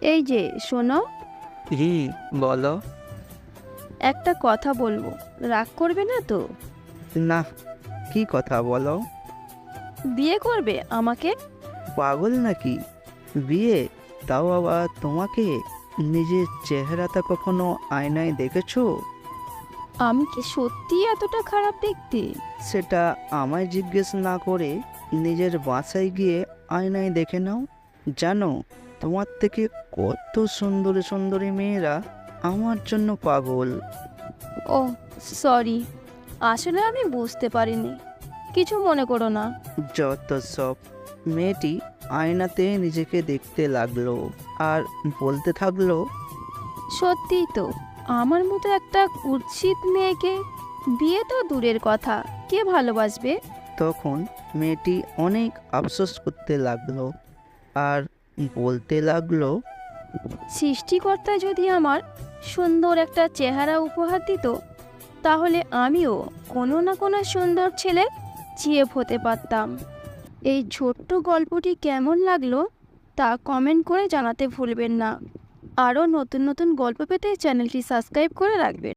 এই যে শোনো। হি বলো। একটা কথা বলব। রাগ করবে না তো? না কি কথা বলো? বিয়ে করবে আমাকে? পাগল নাকি? বিয়ে? তাও আবার তোমাকে? নিজের চেহারাটা কখনো আয়নায় দেখেছ? আমি কি সত্যি এতটা খারাপ দেখতে? সেটা আমায় জিজ্ঞেস না করে নিজের বাসায় গিয়ে আয়নায় দেখে নাও। জানো তোমার থেকে কত সুন্দরী সুন্দরী মেয়েরা আমার জন্য পাগল। ও সরি। আসলে আমি বুঝতে পারিনি। কিছু মনে করো না। যত সব। মেয়েটি আয়নাতে নিজেকে দেখতে লাগল আর বলতে থাকল সত্যিই তো আমার মতো একটা কুৎসিত মেয়েকে বিয়ে তো দূরের কথা কে ভালোবাসবে? তখন মেয়েটি অনেক আফসোস করতে লাগল। আর বলতে লাগল সৃষ্টিকর্তা যদি আমার সুন্দর একটা চেহারা উপহার দিত, তাহলে আমিও কোনো না কোনো সুন্দর ছেলে জিএফ হতে পারতাম। এই ছোট্ট গল্পটি কেমন লাগল তা কমেন্ট করে জানাতে ভুলবেন না। আরও নতুন নতুন গল্প পেতে চ্যানেলটি সাবস্ক্রাইব করে রাখবেন।